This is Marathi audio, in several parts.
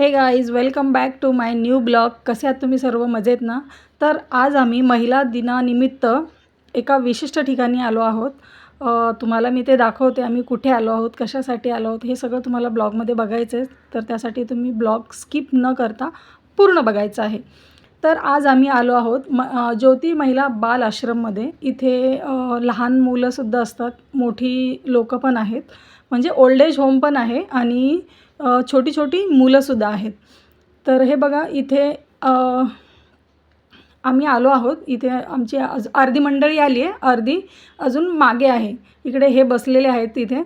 Hey guys welcome back to my new blog कसे आहात तुम्ही सर्व? मजेत ना? तर आज आम्ही महिला दिनानिमित्त एका विशिष्ट ठिकाणी आलो आहोत. तुम्हाला मी ते दाखवते. आम्ही कुठे आलो आहोत? कशासाठी आलो आहोत? हे सगळं तुम्हाला ब्लॉगमध्ये बघायचं आहे. तर त्यासाठी तुम्ही ब्लॉग स्किप न करता पूर्ण बघायचं आहे. तर आज आम्ही आलो आहोत म ज्योती महिला बाल आश्रममध्ये. इथे लहान मुलंसुद्धा असतात. मोठी लोकं पण आहेत. म्हणजे ओल्ड एज होम पण आहे आणि छोटी छोटी मुलंसुद्धा आहेत. तर हे बघा इथे आम्ही आलो आहोत. इथे आमची आज अर्धी मंडळी आली आहे. अर्धी अजून मागे आहे. इकडे हे बसलेले आहेत तिथे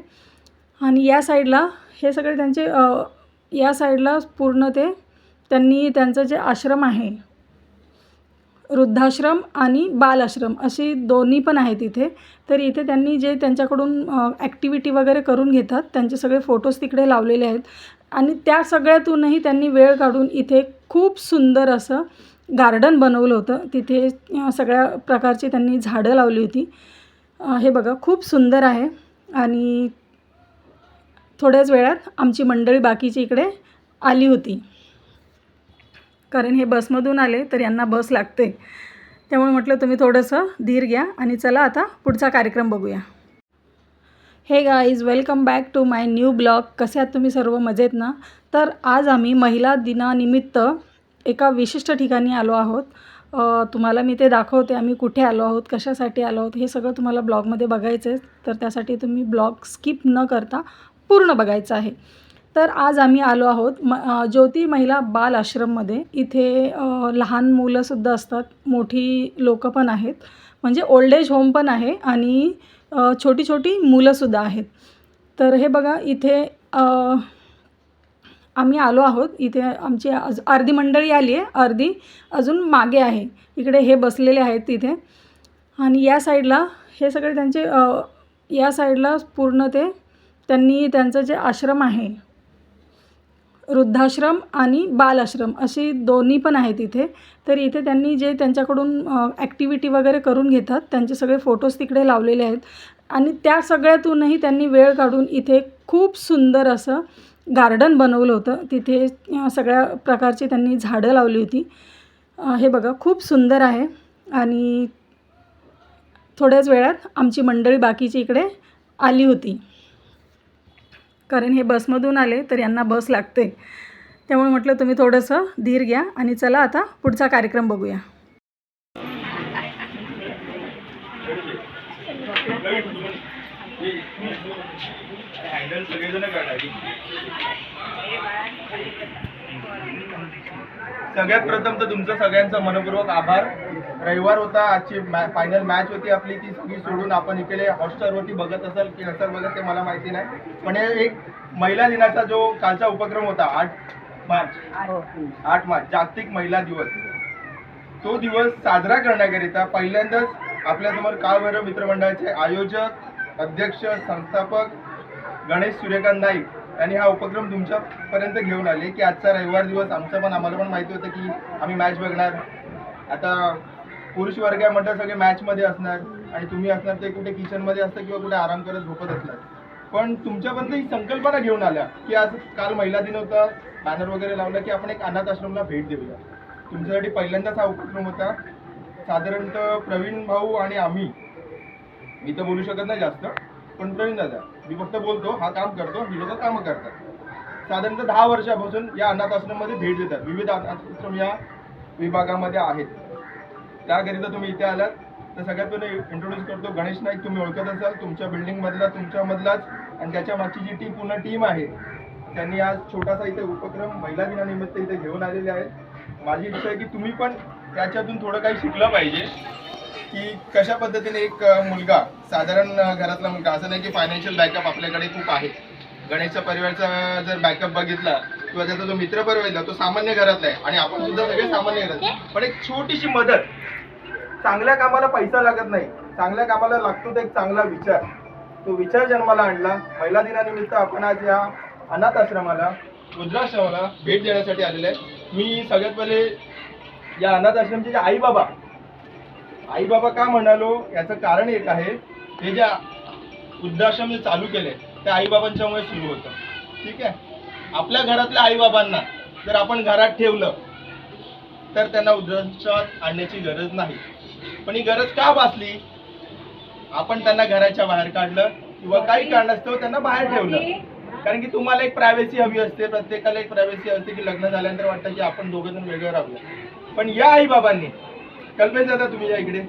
आणि या साईडला हे सगळे त्यांचे या साईडला पूर्ण ते त्यांनी त्यांचं जे आश्रम आहे वृद्धाश्रम आणि बालआश्रम अशी दोन्ही पण आहेत इथे. तर इथे त्यांनी जे त्यांच्याकडून ॲक्टिव्हिटी वगैरे करून घेतात त्यांचे सगळे फोटोज तिकडे लावलेले आहेत. आणि त्या सगळ्यातूनही त्यांनी वेळ काढून इथे खूप सुंदर असं गार्डन बनवलं होतं. तिथे सगळ्या प्रकारची त्यांनी झाडं लावली होती. हे बघा खूप सुंदर आहे. आणि थोड्याच वेळात आमची मंडळी बाकीची इकडे आली होती. कारण हे बसमधून आले तर यांना बस लागते. त्यामुळे म्हटलं तुम्ही थोडंसं धीर घ्या आणि चला आता पुढचा कार्यक्रम बघूया. Hey guys welcome back to my new blog कसे आहात तुम्ही सर्व? मजेत ना? तर आज आम्ही महिला दिनानिमित्त एका विशिष्ट ठिकाणी आलो आहोत. तुम्हाला मी ते दाखवते. आम्ही कुठे आलो आहोत? कशासाठी आलो आहोत? हे सगळं तुम्हाला ब्लॉगमध्ये बघायचं आहे तर त्यासाठी तुम्ही ब्लॉग स्किप न करता पूर्ण बघायचं आहे. तर आज आम्ही आलो आहोत म ज्योती महिला बाल आश्रममध्ये. इथे लहान मुलंसुद्धा असतात मोठी लोकं पण आहेत. म्हणजे ओल्ड एज होम पण आहे आणि छोटी छोटी मुलंसुद्धा आहेत. तर हे बघा इथे आम्ही आलो आहोत. इथे आमची आज अर्धी मंडळी आली आहे. अर्धी अजून मागे आहे. इकडे हे बसलेले आहेत तिथे आणि या साईडला हे सगळे त्यांचे या साईडला पूर्ण ते त्यांनी त्यांचं जे आश्रम आहे वृद्धाश्रम आणि बालआश्रम अशी दोन्ही पण आहेत इथे. तर इथे त्यांनी जे त्यांच्याकडून ॲक्टिव्हिटी वगैरे करून घेतात त्यांचे सगळे फोटोज तिकडे लावलेले आहेत. आणि त्या सगळ्यातूनही त्यांनी वेळ काढून इथे खूप सुंदर असं गार्डन बनवलं होतं. तिथे सगळ्या प्रकारची त्यांनी झाडं लावली होती. हे बघा खूप सुंदर आहे. आणि थोड्याच वेळात आमची मंडळी बाकीची इकडे आली होती. कारण हे बसमधून आले तर यांना बस लागते. त्यामुळे म्हटलं तुम्ही थोडंसं धीर घ्या आणि चला आता पुढचा कार्यक्रम बघूया. सगळ्यात प्रथम तर तुमचं सगळ्यांचं मनपूर्वक आभार. रविवार होता आजची फायनल मॅच होती आपली ती सगळी सोडून आपण इकडे हॉटस्टारवरती बघत असाल की नसाल बघत ते मला माहिती नाही. पण हे एक महिला दिनाचा जो कालचा उपक्रम होता आठ मार्च. आठ मार्च जागतिक महिला दिवस. तो दिवस साजरा करण्याकरिता पहिल्यांदाच आपल्यासमोर काळभैरव मित्रमंडळाचे आयोजक अध्यक्ष संस्थापक गणेश सूर्यकांत नाईक आणि हा उपक्रम तुमच्यापर्यंत घेऊन आले की आजचा रविवार दिवस आमचं पण आम्हाला पण माहिती होतं की आम्ही मॅच बघणार. आता पुरुष वर्ग आहे म्हटलं सगळे मॅचमध्ये असणार आणि तुम्ही असणार ते कुठे किचनमध्ये असतं किंवा कुठे आराम करत झोपत असणार. पण तुमच्यापर्यंत ही संकल्पना घेऊन आल्या की आज काल महिला दिन होता बॅनर वगैरे लावला की आपण एक अनाथ आश्रमला भेट देऊया. तुमच्यासाठी पहिल्यांदाच हा उपक्रम होता. साधारणतः प्रवीण भाऊ आणि आम्ही. मी तर बोलू शकत नाही जास्त पण प्रवीण दादा. मी फक्त बोलतो हा काम करतो ही लोक कामं करतात. साधारणतः दहा वर्षापासून या अनाथ आश्रममध्ये भेट देतात. विविध अनाथ आश्रम या विभागामध्ये आहेत. त्याकरिता तुम्ही इथे आलात तर सगळ्यात पहिले इंट्रोड्यूस करतो गणेश नाईक तुम्ही ओळखत असाल तुमच्या बिल्डिंगमधला तुमच्यामधलाच आणि त्याच्या मागची जी टीम पूर्ण टीम आहे त्यांनी आज छोटासा इथे उपक्रम महिला दिनानिमित्त इथे घेऊन आलेले आहेत. माझी इच्छा आहे की तुम्ही पण त्याच्यातून थोडं काही शिकलं पाहिजे की कशा पद्धतीने एक मुलगा साधारण घरातला मुलगा. असं नाही की फायनान्शियल बॅकअप आपल्याकडे खूप आहे. गणेशच्या परिवारचा जर बॅकअप बघितला किंवा त्याचा जो मित्र परिवार तो सामान्य घरातला आहे. आणि आपण सुद्धा सगळे सामान्य घरात पण एक छोटीशी मदत. चांगल्या कामाला पैसा लागत नाही. चांगल्या कामाला लागतो तो एक चांगला विचार. तो विचार जन्माला आणला. महिला दिनानिमित्त आपण आज या अनाथ आश्रमाला वृद्धाश्रमाला भेट देण्यासाठी आलेले आहे. मी सगळ्यात पहिले या अनाथ आश्रमचे जे आई बाबा आई बाबा का म्हणालो याचं कारण एक आहे. हे ज्या वृद्धाश्रम जे चालू केले ते आई बाबांच्यामुळे सुरू होतं. ठीक आहे? आपल्या घरातल्या आईबाबांना जर आपण घरात ठेवलं तर त्यांना वृद्धाश्रमात आणण्याची गरज नाही. पण ही गरज का भासली? आपण त्यांना घराच्या बाहेर काढलं किंवा काही कारणास्तव त्यांना बाहेर ठेवलं. कारण की तुम्हाला एक प्रायव्हसी हवी असते प्रत्येकाला एक प्रायव्हसी असते की लग्न झाल्यानंतर वाटतं की आपण दोघं जण वेगळं राहूया. पण या आईबाबांनी कल्पेश दादा तुम्ही या इकडे.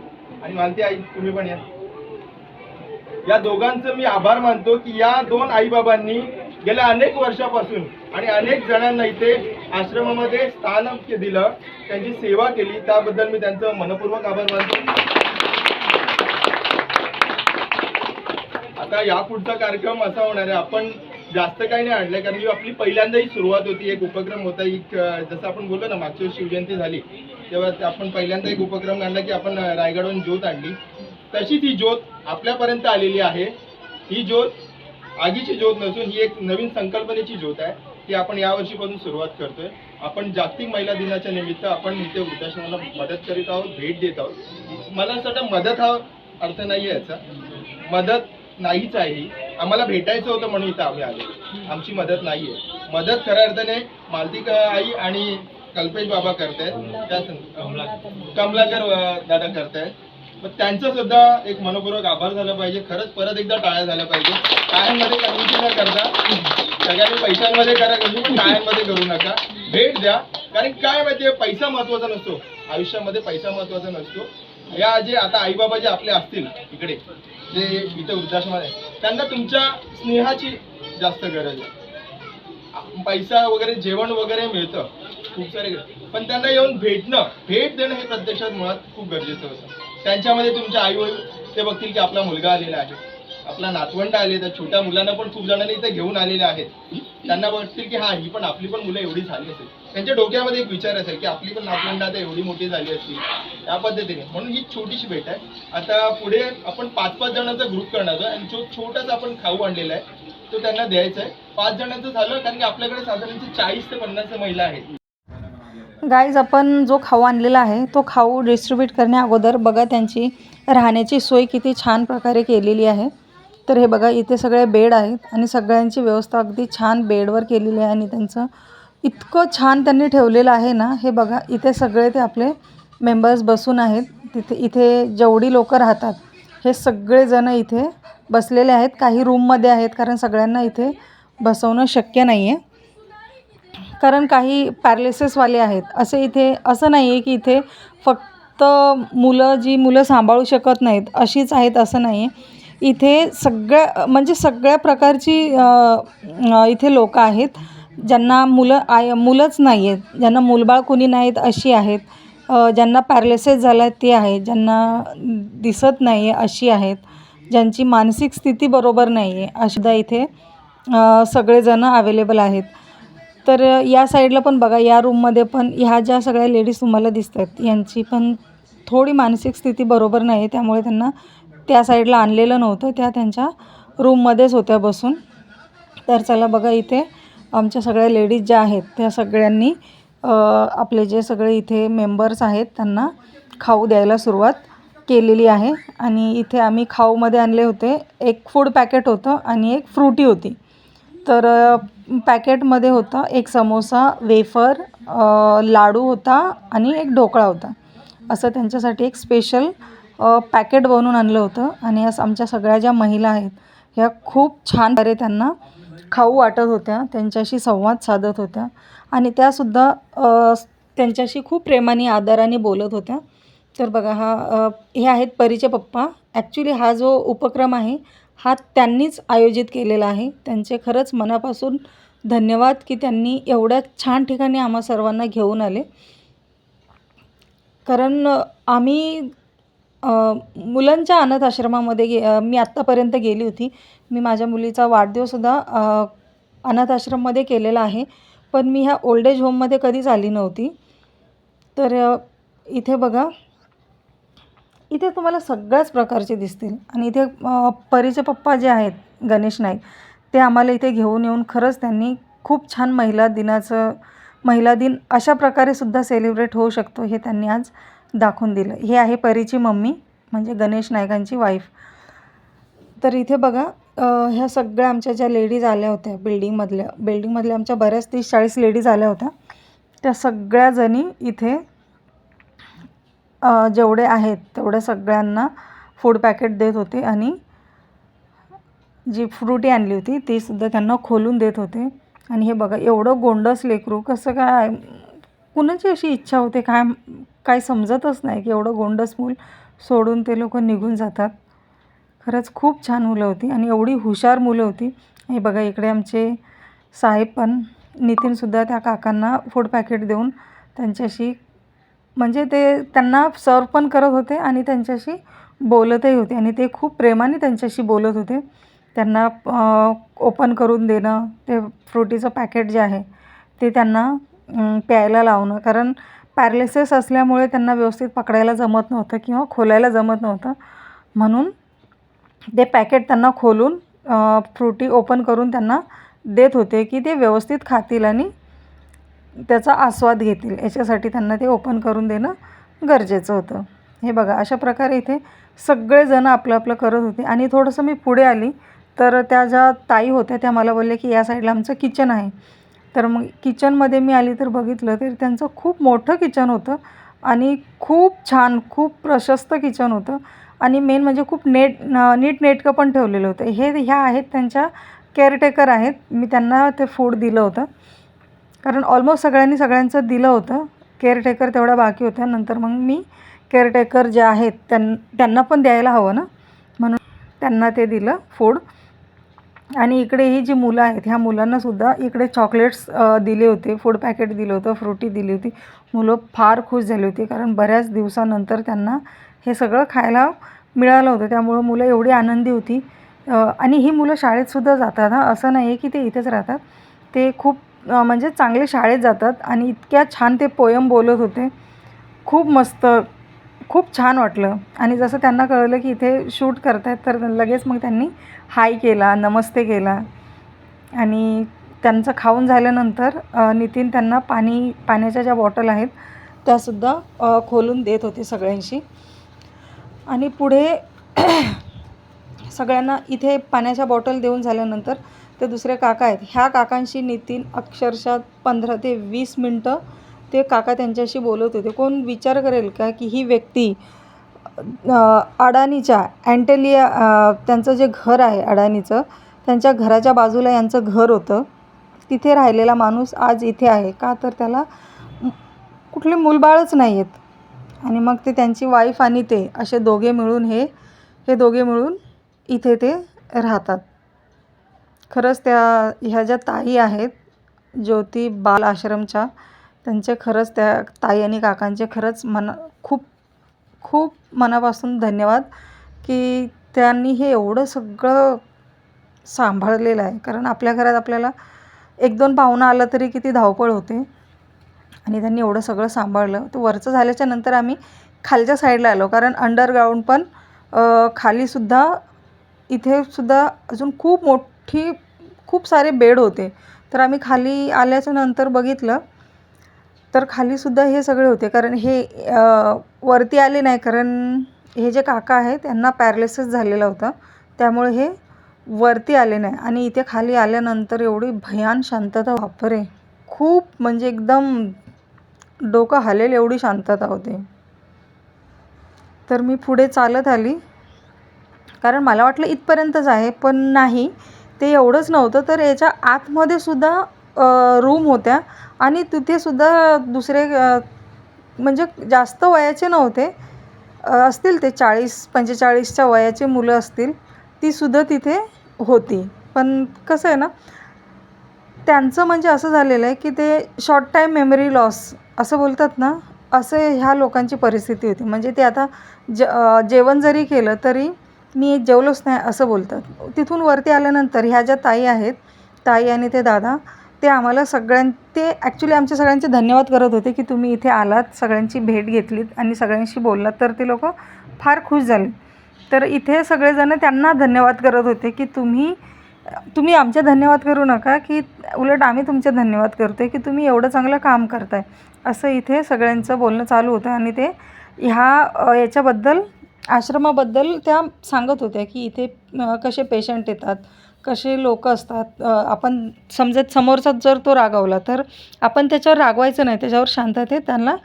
आणि मानते आई तुम्ही पण या. या दोघांचं मी आभार मानतो की या दोन आई बाबांनी गेल्या अनेक वर्षापासून आणि अनेक जणांना इथे आश्रमामध्ये स्थान दिलं त्यांची सेवा केली. त्याबद्दल मी त्यांचं मनपूर्वक आभार मानतो. आता या पुढचा कार्यक्रम असा होणार आहे. आपण जास्त काही नाही आणलंय कारण ही आपली पहिल्यांदाही सुरुवात होती. एक उपक्रम होता. एक जसं आपण बोललो ना मागच्या शिवजयंती झाली तेव्हा आपण पहिल्यांदा एक उपक्रम आणला की आपण रायगडहून ज्योत आणली. तशीच ही ज्योत आपल्यापर्यंत आलेली आहे. ही ज्योत आगीची ज्योत नसून ही एक नवीन संकल्पनेची ज्योत आहे. ती आपण यावर्षीपासून सुरुवात करतोय. आपण जागतिक महिला दिनाच्या निमित्त आपण इथे वृद्धाश्रमाला मदत करीत आहोत भेट देत आहोत. मला असं वाटतं मदत हा अर्थ नाही आहे याचा. मदत नाहीच आहे आम्हाला भेटायचं होतं म्हणून इथं आम्ही आलो. आमची मदत नाही आहे मदत खऱ्या अर्थाने मालतिका आई आणि कल्पेश बाबा करतायत. त्या कमलाकर दादा करतायत. मग त्यांचं सुद्धा एक मनपूर्वक आभार झाला पाहिजे. खरंच परत एकदा टाळ्या झाल्या पाहिजे. टाळ्यांमध्ये कंजूसी न करता सगळ्यांनी पैशांमध्ये करा कंजूस पण टाळ्यांमध्ये करू नका. भेट द्या. कारण काय माहितीये पैसा महत्त्वाचा नसतो. आयुष्यामध्ये पैसा महत्त्वाचा नसतो. या जे आता आईबाबा जे आपले असतील इकडे जे इथे वृद्धाश्रमात आहे त्यांना तुमच्या स्नेहाची जास्त गरज आहे. पैसा वगैरे जेवण वगैरे मिळतं खूप सारे पण त्यांना येऊन भेटणं भेट देणं हे प्रत्यक्षात मुळात खूप गरजेचं होतं त्यांच्यामध्ये तुमचे आई वडील ते बघतील की आपला मुलगा आलेला आहे. आपला नातवंड आले तर छोट्या मुलांना पण खूप जणांनी इथे घेऊन आलेले आहेत. त्यांना वाटतील की हा ही पण आपली पण मुलं एवढी झाली असेल. त्यांच्या डोक्यामध्ये एक विचार असेल की आपली पण नातवंड आता एवढी मोठी झाली असतील. या पद्धतीने. म्हणून ही छोटीशी भेट आहे. आता पुढे आपण पाच पाच जणांचा ग्रुप करणार आहोत. आणि जो छोटासा आपण खाऊ आणलेला आहे तो त्यांना द्यायचा आहे. पाच जणांचं झालं कारण की आपल्याकडे साधारणतः चाळीस ते पन्नास महिला आहेत. गाईज आपण जो खाऊ आणलेला आहे तो खाऊ डिस्ट्रीब्यूट करण्या अगोदर बघा त्यांची राहण्याची सोय किती छान प्रकारे केलेली आहे. तर हे बघा इथे सगळे बेड आहेत आणि सगळ्यांची व्यवस्था अगदी छान बेडवर केलेली आहे आणि त्यांचं इतकं छान त्यांनी ठेवलेलं आहे ना हे बघा इथे सगळे ते आपले मेंबर्स बसून आहेत. तिथे इथे जेवढी लोकं राहतात हे सगळेजणं इथे बसलेले आहेत. काही रूममध्ये आहेत कारण सगळ्यांना इथे बसवणं शक्य नाही आहे कारण काही पॅरलेसेसवाले आहेत. असे इथे असं नाही आहे की इथे फक्त मुलं जी मुलं सांभाळू शकत नाहीत अशीच आहेत असं नाही आहे इथे सगळ्या म्हणजे सगळ्या प्रकारची इथे लोकं आहेत ज्यांना मुलं आय मुलंच नाही आहेत ज्यांना मुलबाळ कुणी नाहीत अशी आहेत. ज्यांना पॅरलेसेस झाला आहे ते आहेत. ज्यांना दिसत नाही आहे अशी आहेत. ज्यांची मानसिक स्थिती बरोबर नाही आहे अशा इथे सगळेजणं अवेलेबल आहेत. तर या साईडला पण बघा या रूममध्ये पण ह्या ज्या सगळ्या लेडीज तुम्हाला दिसत आहेत यांची पण थोडी मानसिक स्थिती बरोबर नाही आहे त्यामुळे त्यांना त्या साईडला आणलेलं नव्हतं. त्या त्यांच्या रूममध्येच होत्या बसून. तर चला बघा इथे आमच्या सगळ्या लेडीज ज्या आहेत त्या सगळ्यांनी आपले जे सगळे इथे मेंबर्स आहेत त्यांना खाऊ द्यायला सुरुवात केलेली आहे. आणि इथे आम्ही खाऊमध्ये आणले होते. एक फूड पॅकेट होतं आणि एक फ्रुटी होती. तर पॅकेटमध्ये होता एक समोसा वेफर लाडू होता आणि एक ढोकळा होता. असं त्यांच्यासाठी एक स्पेशल पॅकेट बनवून आणलं होतं आणि असं आमच्या सगळ्या ज्या महिला आहेत ह्या खूप छान अरे त्यांना खाऊ वाटत होत्या त्यांच्याशी संवाद साधत होत्या आणि त्यासुद्धा त्यांच्याशी खूप प्रेमाने आदराने बोलत होत्या. तर बघा हा हे आहेत परीचे पप्पा. ॲक्च्युली हा जो उपक्रम आहे हा त्यांनीच आयोजित केलेला आहे. त्यांचे खरंच मनापासून धन्यवाद की त्यांनी एवढ्या छान ठिकाणी आम्हा सर्वांना घेऊन आले. कारण आम्ही मुलांच्या अनाथ आश्रमामध्ये गे मी आत्तापर्यंत गेली होती. मी माझ्या मुलीचा वाढदिवससुद्धा अनाथ आश्रममध्ये केलेला आहे. पण मी ह्या ओल्ड एज होममध्ये कधीच आली नव्हती. तर इथे बघा इथे तुम्हाला सगळ्याच प्रकारचे दिसतील. आणि इथे परीचे पप्पा जे आहेत गणेश नाईक ते आम्हाला इथे घेऊन येऊन खरंच त्यांनी खूप छान महिला दिनाचं महिला दिन अशा प्रकारे सुद्धा सेलिब्रेट होऊ शकतो हे त्यांनी आज दाखवून दिलं. हे आहे परीची मम्मी म्हणजे गणेश नायकांची वाईफ तर इथे बघा ह्या सगळ्या आमच्या ज्या लेडीज आल्या होत्या बिल्डिंगमधल्या बिल्डिंगमधल्या आमच्या बऱ्याच तीस चाळीस लेडीज आल्या होत्या. त्या सगळ्या जणी इथे जेवढे आहेत तेवढ्या सगळ्यांना फूड पॅकेट देत होते आणि जी फ्रुटी आणली होती तीसुद्धा त्यांना खोलून देत होते. आणि हे बघा एवढं गोंडस लेकरू कसं काय कुणाची अशी इच्छा होते? काय काय समजतच नाही की एवढं गोंडस मूल सोडून ते लोक निघून जातात. खरंच खूप छान मुलं होती आणि एवढी हुशार मुलं होती. हे बघा इकडे आमचे साहेब पण नितीनसुद्धा त्या काकांना फूड पॅकेट देऊन त्यांच्याशी म्हणजे ते त्यांना सर्व पण करत होते आणि त्यांच्याशी बोलतही होते. आणि ते खूप प्रेमाने त्यांच्याशी बोलत होते. त्यांना ओपन करून देणं ते फ्रुटीचं पॅकेट जे आहे ते त्यांना प्यायला लावणं. कारण पॅरलिसिस असल्यामुळे त्यांना व्यवस्थित पकडायला जमत नव्हतं किंवा खोलायला जमत नव्हतं. म्हणून ते पॅकेट त्यांना खोलून फ्रुटी ओपन करून त्यांना देत होते की ते व्यवस्थित खातील आणि त्याचा आस्वाद घेतील. याच्यासाठी त्यांना ते ओपन करून देणं गरजेचं होतं. हे बघा अशा प्रकारे इथे सगळेजण आपलं आपलं करत होते. आणि थोडंसं मी पुढे आली तर त्या ज्या ताई होत्या त्या मला बोलल्या की या साईडला आमचं किचन आहे. तर मग किचनमध्ये मी आली तर बघितलं तर त्यांचं खूप मोठं किचन होतं आणि खूप छान खूप प्रशस्त किचन होतं. आणि मेन म्हणजे खूप नेट नीट नेटकं पण ठेवलेलं होतं. हे ह्या आहेत त्यांच्या केअरटेकर आहेत. मी त्यांना ते फूड दिलं होतं. कारण ऑलमोस्ट सगळ्यांनी सगळ्यांचं दिलं होतं. केअरटेकर तेवढ्या बाकी होत्या. नंतर मग मी केअरटेकर जे आहेत त्यां त्यांना पण द्यायला हवं ना? म्हणून त्यांना ते दिलं फूड आणि इकडे ही जी मुलं आहेत ह्या मुलांनासुद्धा इकडे चॉकलेट्स दिले होते. फूड पॅकेट दिलं होतं फ्रुटी दिली होती. मुलं फार खुश झाली होती कारण बऱ्याच दिवसानंतर त्यांना हे सगळं खायला मिळालं होतं. त्यामुळं मुलं एवढी आनंदी होती. आणि ही मुलं शाळेतसुद्धा जातात हां. असं नाही आहे की ते इथेच राहतात. ते खूप म्हणजे चांगले शाळेत जातात आणि इतक्या छान ते पोयम बोलत होते. खूप मस्त खूप छान वाटलं. आणि जसं त्यांना कळलं की इथे शूट करतायत तर लगेच मग त्यांनी हाय केला नमस्ते केला. आणि त्यांचं खाऊन झाल्यानंतर नितीन त्यांना पाणी पाण्याच्या ज्या बॉटल आहेत त्यासुद्धा खोलून देत होते सगळ्यांशी. आणि पुढे सगळ्यांना इथे पाण्याच्या बॉटल देऊन झाल्यानंतर ते दुसरे काका आहेत. ह्या काकांशी नितीन अक्षरशः पंधरा ते वीस मिनटं ते काका त्यांच्याशी बोलत होते. कोण विचार करेल का की ही व्यक्ती अडाणीच्या अडानीच्या अँटेलिया त्यांचं जे घर आहे अडानीचं त्यांच्या घराच्या बाजूला यांचं घर होतं. तिथे राहिलेला माणूस आज इथे आहे. का तर त्याला कुठले मूलबाळच नाही आहेत आणि मग ते त्यांची वाईफ आणि ते असे दोघे मिळून हे हे दोघे मिळून इथे ते राहतात. खरंच त्या ह्या ज्या ताई आहेत ज्योती बाल आश्रमच्या त्यांचे खरंच त्या ताई आणि काकांचे खरंच मन खूप खूप मनापासून धन्यवाद की त्यांनी हे एवढं सगळं सांभाळलेलं आहे. कारण आपल्या घरात आपल्याला एक दोन पाहुणं आलं तरी किती धावपळ होते. आणि त्यांनी एवढं सगळं सांभाळलं. तर वरचं झाल्याच्यानंतर आम्ही खालच्या साईडला आलो. कारण अंडरग्राऊंड पण खालीसुद्धा इथे सुद्धा अजून खूप मोठी खूप सारे बेड होते. तर आम्ही खाली आल्याच्यानंतर बघितलं तर खालीसुद्धा हे सगळे होते. कारण हे वरती आले नाही कारण हे जे काका आहे त्यांना पॅरलिसिस झालेला होता. त्यामुळे हे वरती आले नाही. आणि इथे खाली आल्यानंतर एवढी भयान शांतता वापरे खूप म्हणजे एकदम डोकं हालेल एवढी शांतता होती. तर मी पुढे चालत आली. कारण मला वाटलं इथपर्यंतच आहे पण नाही. ते एवढंच नव्हतं. तर याच्या आतमध्ये सुद्धा रूम होत्या आणि तिथे सुद्धा दुसरे म्हणजे जास्त वयाचे नव्हते. असतील ते चाळीस पंचेचाळीसच्या वयाचे मुलं असतील तीसुद्धा तिथे होती. पण कसं आहे ना त्यांचं म्हणजे असं झालेलं आहे की ते शॉर्ट टाईम मेमरी लॉस असं बोलतात ना असं ह्या लोकांची परिस्थिती होती. म्हणजे ते आता ज जेवण जरी केलं तरी मी एक जेवलोच नाही असं बोलतात. तिथून वरती आल्यानंतर ह्या ज्या ताई आहेत ताई आणि ते दादा ते आम्हाला सगळ्यां ते ॲक्च्युली आमच्या सगळ्यांचे धन्यवाद करत होते की तुम्ही इथे आलात सगळ्यांची भेट घेतलीत आणि सगळ्यांशी बोललात तर ते लोक फार खुश झाले. तर इथे सगळेजण त्यांना धन्यवाद करत होते की तुम्ही तुम्ही आमचे धन्यवाद करू नका की उलट आम्ही तुमचे धन्यवाद करतो आहे की तुम्ही एवढं चांगलं काम करताय. असं इथे सगळ्यांचं बोलणं चालू होतं आणि ते ह्या याच्याबद्दल आश्रमाबद्दल त्या सांगत होत्या की इथे कसे पेशंट येतात कसे लोक असतात आपण समजत समोरचा जर तो रागावला तर आपण त्याच्यावर रागवायचं नाही त्याच्यावर शांततेत त्यांना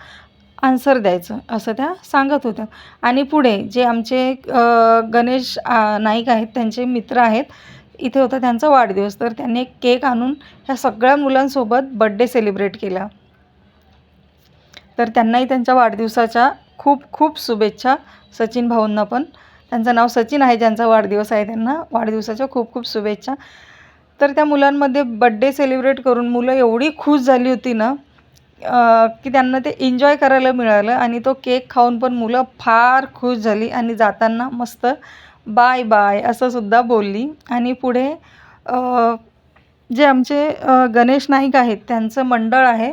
आन्सर द्यायचं असं त्या सांगत होत्या. आणि पुढे जे आमचे गणेश नाईक आहेत त्यांचे मित्र आहेत इथे होता त्यांचा वाढदिवस तर त्यांनी एक केक आणून ह्या सगळ्या मुलांसोबत बड्डे सेलिब्रेट केला. तर त्यांनाही त्यांच्या वाढदिवसाच्या खूप खूप शुभेच्छा सचिन भाऊंना पण. त्यांचं नाव सचिन आहे ज्यांचा वाढदिवस आहे त्यांना वाढदिवसाच्या खूप खूप शुभेच्छा. तर त्या मुलांमध्ये बड्डे सेलिब्रेट करून मुलं एवढी खुश झाली होती ना की त्यांना ते एन्जॉय करायला मिळालं आणि तो केक खाऊन पण मुलं फार खुश झाली आणि जाताना मस्त बाय बाय असं सुद्धा बोलली. आणि पुढे जे आमचे गणेश नाईक आहेत त्यांचं मंडळ आहे.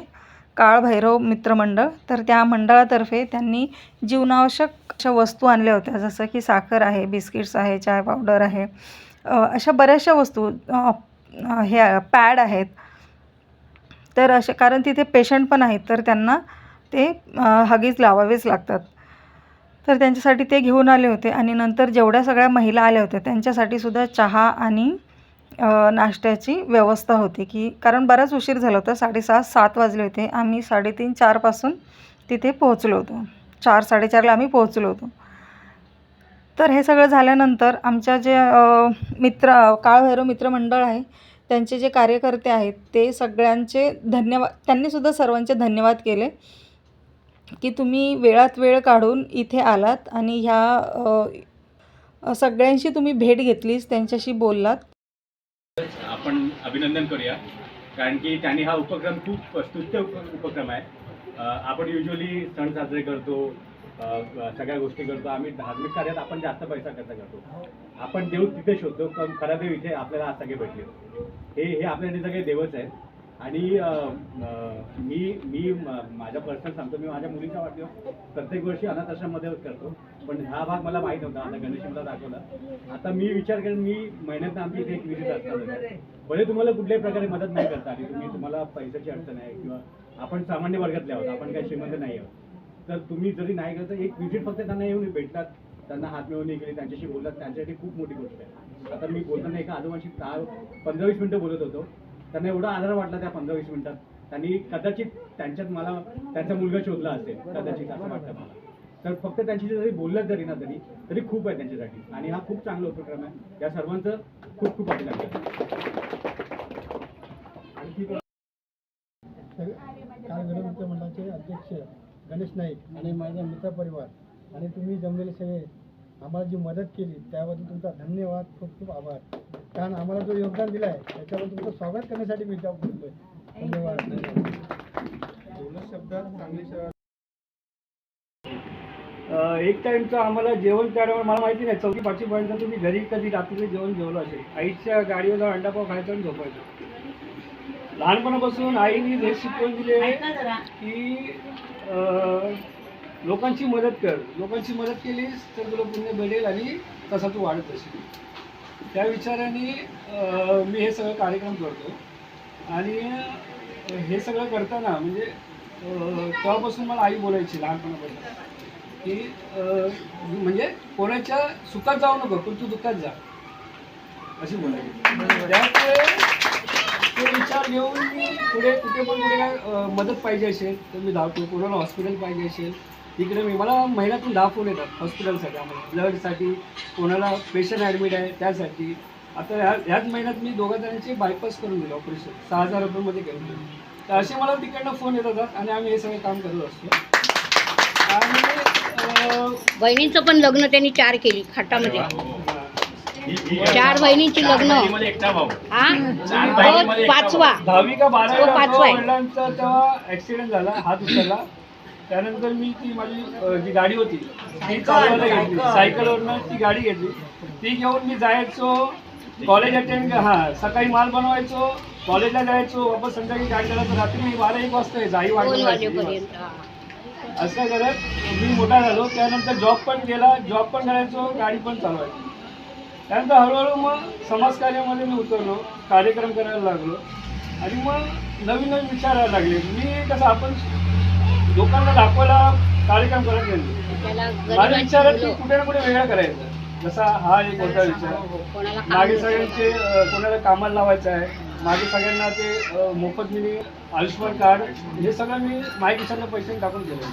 काळभैरव मित्रमंडळ. तर त्या मंडळातर्फे त्यांनी जीवनावश्यक अशा वस्तू आणल्या होत्या जसं की साखर आहे बिस्किट्स आहे चाय पावडर आहे अशा बऱ्याचशा वस्तू हे पॅड आहेत. तर असे कारण तिथे पेशंट पण आहेत तर त्यांना ते हगीज लावावेच लागतात. तर त्यांच्यासाठी ते घेऊन आले होते आणि नंतर जेवढ्या सगळ्या महिला आल्या होत्या त्यांच्यासाठी सुद्धा चहा आणि नाश्त्याची व्यवस्था होती की कारण बराच उशीर झाला होता साडेसहा सात वाजले होते. आम्ही साडेतीन चारपासून तिथे पोहोचलो होतो. चार साडेचारला आम्ही पोहोचलो होतो. तर हे सगळं झाल्यानंतर आमच्या जे मित्र काळभैरव मित्रमंडळ आहे त्यांचे जे कार्यकर्ते आहेत ते सगळ्यांचे धन्यवाद त्यांनीसुद्धा सर्वांचे धन्यवाद केले की तुम्ही वेळात वेळ काढून इथे आलात आणि ह्या सगळ्यांशी तुम्ही भेट घेतलीच त्यांच्याशी बोललात. आपण अभिनंदन करूया. कारण की त्यांनी हा उपक्रम खूप स्तुत्य उपक्रम आहे. आपण युजली सण साजरे करतो सगळ्या गोष्टी करतो. आम्ही धार्मिक कार्यात आपण जास्त पैसा खर्च करतो. आपण देव तिथे शोधतो पण खरा देव इथे आपल्याला आज सगळे भेटले. हे हे आपल्यासाठी सगळे देवच आहेत. आणि मी मी माझ्या पर्सनल सांगतो मी माझ्या मुलीचा वाढदिवस प्रत्येक वर्षी अनाथ आश्रममध्ये करतो. पण हा भाग मला माहीत नव्हता आता गणेश मला दाखवला. आता मी विचार करेन मी महिन्यात आमची इथे एक विजिट असणार भले तुम्हाला कुठल्याही प्रकारे मदत नाही करता आली तुम्ही तुम्हाला पैशाची अडचण आहे किंवा आपण सामान्य वर्गातले आहोत आपण काही श्रीमंत नाही आहोत. तर तुम्ही जरी नाही करता एक विजिट फक्त त्यांना येऊन भेटतात त्यांना हात मिळवणी केली त्यांच्याशी बोलतात त्यांच्यासाठी खूप मोठी गोष्ट आहे. आता मी बोलताना एका आजोबांशी दहा पंधरा वीस मिनिटं बोलत होतो. त्यांना एवढा आधार वाटला त्या पंधरा वीस मिनिटात. त्यांनी कदाचित त्यांच्यात मला त्यांचा मुलगा शोधला असेल कदाचित असं वाटतं मला. तर फक्त त्यांची जरी बोललं जरी ना तरी तरी खूप आहे त्यांच्यासाठी. आणि हा खूप चांगला उपक्रम आहे. या सर्वांचं खूप खूप अभिनंदन. काल मंडळाचे अध्यक्ष गणेश नाईक आणि माझा मित्रपरिवार आणि तुम्ही जमलेले सगळे आम्हाला जी मदत केली त्याबद्दल तुमचा धन्यवाद. खूप खूप आभार. कारण आम्हाला जो योगदान दिलं आहे त्याच्याबद्दल तुमचं स्वागत करण्यासाठी मी इथं बोलतोय धन्यवाद. एक टाइमचं आम्हाला जेवण त्यावेळेला मला माहिती नाही चौथी पाचवी पर्यंत तुम्ही घरी कधी रात्री जेवण जेवलं असेल? आईच्या गाडीवर जाऊन अंडापाव खायचं आणि झोपायचं. लहानपणापासून आईने हे शिकवून दिले की अ, लोकांची मदत कर. लोकांची मदत केलीस तर तुला पुण्य भेटेल आणि तसा तू वाढत असेल. त्या विचाराने मी हे सगळं कार्यक्रम करतो. आणि हे सगळं करताना म्हणजे तेव्हापासून मला आई बोलायची लहानपणापासून. की म्हणजे कोणाच्या सुखात जाऊ नको पण तू दुःखात जा. अशी बोलायची. त्यामुळे तो विचार घेऊन मी पुढे कुठे पण कुठे काय मदत पाहिजे असेल तर मी धावतो. कोणाला हॉस्पिटल पाहिजे असेल तिकडे मी मला महिन्यातून दहा फोन येतात हॉस्पिटलसाठी आम्हाला. ब्लडसाठी कोणाला पेशंट ॲडमिट आहे त्यासाठी. आता ह्या ह्याच महिन्यात मी दोघा जणांची बायपास करून दिलं ऑपरेशन सहा हजार रुपयेमध्ये केलं. तर असे मला तिकडनं फोन येत होतात आणि आम्ही हे सगळे काम करत असतो. आणि बहिणींचं पण लग्न त्यांनी चार केली खाटामध्ये. चार बहिणींची लग्न. हा? तो पाचवा. दहावी का बारावी तो पाचवा आहे. वडिलांचा तेव्हा ऍक्सिडेंट झाला हात उचलला. त्यानंतर मी ती माझी अ, जी गाडी होती ती चालवायला घेतली. सायकलवरनं ती गाडी घेतली. ती घेऊन मी जायचो कॉलेज अटेंड हां सकाळी माल बनवायचो कॉलेजला जायचो वापस संध्याकाळी गाडी चालवतो रात्री मी बारा एक वाजता यायचो. आई दोन वाटत वाजेपर्यंत हा. असं करत मी मोठा झालो. त्यानंतर जॉब पण केला जॉब पण करायचो गाडी पण चालवायचो. त्यानंतर हळूहळू मग समाजकार्यामध्ये मी उतरलो कार्यक्रम करायला लागलो. आणि मग नवीन नवीन विचार यायला लागले. मी कसं आपण लोकांना दाखवायला कार्यक्रम करत नाही. माझ्या विचारात की कुठे ना कुठे वेगळं करायचं. जसा हा एक होता विचार. मागे. सगळ्यांचे कोणाला कामाला लावायचं आहे. मागे सगळ्यांना ते मोफत मिनी आयुष्यमान कार्ड हे सगळं मी माझ्या खिशातलं पैसे टाकून केलं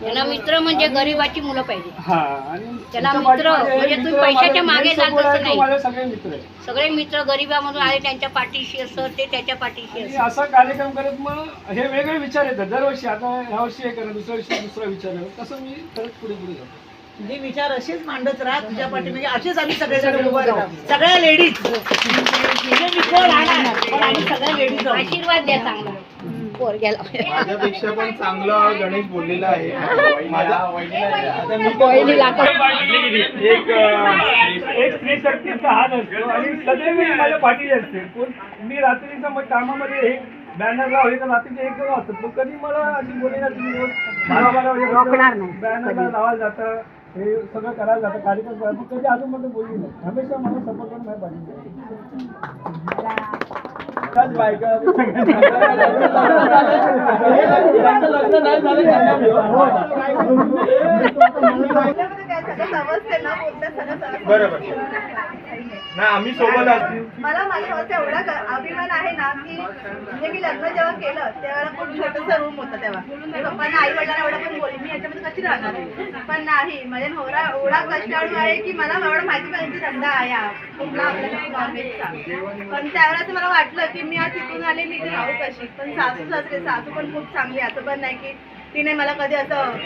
त्याला मित्र म्हणजे गरिबाची मुलं पाहिजे. हा आणि त्याला तुमच्या मित्र, पाठीमागे म्हणजे तुम्ही मित्र पैशाच्या माझे मागे main जाल support तसं आहे तो नाही. सगळे मित्र आहे सगळे मित्र गरिबामधून आले त्यांच्या पाठीशी असं ते त्याच्या पाठीशी आणि असं. असा कार्यक्रम करत मग हे वेगळे विचार येतात. दरवर्षी आता ह्या वर्षी हे करा दुसऱ्या वर्षी दुसरा विचार आहे तसं मी करत पुढे पुढे जातो. तुझे विचार असेच मांडत राहा तुझ्या पाठीमागे. असेच आम्ही सगळेजण उभं राहू. सगळ्या लेडीज. तुझे विचार राहणार. पण आम्ही सगळ्या लेडीज आशीर्वाद द्या चांगला. पोरग्याला माझ्यापेक्षा पण चांगला गणेश बोललेला आहे. माझा आता मी वहिनीला. एक एक स्त्री शक्तीचा हात असतो आणि सदैव मी माझ्या पाठीशी असते. कोण मी रात्रीचं मग कामामध्ये हे बॅनर लाव हे तर रात्रीचे एक जण असतात. मग कधी मला अशी बोलली ना तुम्ही रोज बारा बारा बॅनरला लावायला जातं हे सगळं करायला जातं कार्यक्रम करायला कधी अजून मध्ये बोलली नाही. हमेशा मला सपोर्ट करून माझ्या पाठीशी एकाच बायका लग्न नाही झालं त्यांना बरोबर. नाही आम्ही सोबत असतो मला माझ्या भावाचा एवढा अभिमान आहे ना की म्हणजे मी लग्न जेव्हा केलं त्यावेळेला खूप छोटंसं रूम होतं तेव्हा. पप्पांना आई वडिलांना एवढं पण बोलली मी याच्यामध्ये कशी राहणार पण नाही माझ्या नवरा एवढा कष्टाळू आहे की मला एवढं माहिती पाहिजे धंदा आहे आपल्याला नॉनव्हेजचा पण त्यावेळेस मला वाटलं की मी आज तिथून आले मी इथे राहू कशी? पण सासू सासरे सासू पण खूप चांगली. असं पण नाही की तिने मला कधी असं.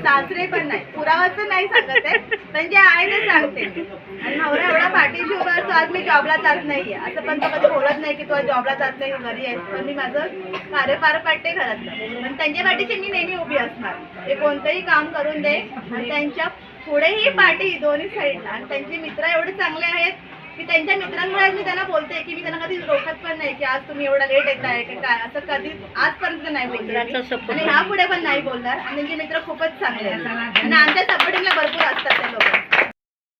सासरे पण नाही. पुरावा तर नाही सांगत आहे. पण जे आहे ते सांगते. आणि नवरा एवढा पाठीशी उभा असतो आज मी जॉबला जात नाहीये. असं पण तो कधी बोलत नाही की तू आज जॉबला जात नाही घरी आहेस. पण मी माझं कार्य पार पाडते घरातलं. पण त्यांच्या पाठीशी मी नेहमी उभी असणार. ते कोणतंही काम करून दे. आणि त्यांच्या पुढेही पाठी दोन्ही साईडला आणि त्यांचे मित्र एवढे चांगले आहेत की त्यांच्या मित्रांमुळे मी त्यांना बोलते की मी त्यांना कधी रोखत पण नाही की आज तुम्ही एवढा लेट येत आहे काय असं कधी आजपर्यंत नाही बोलणार आणि ह्या पुढे पण नाही बोलणार. आणि त्यांचे मित्र खूपच चांगले आहेत. आणि आमच्या सपोर्टिंगला भरपूर असतात ते लोक.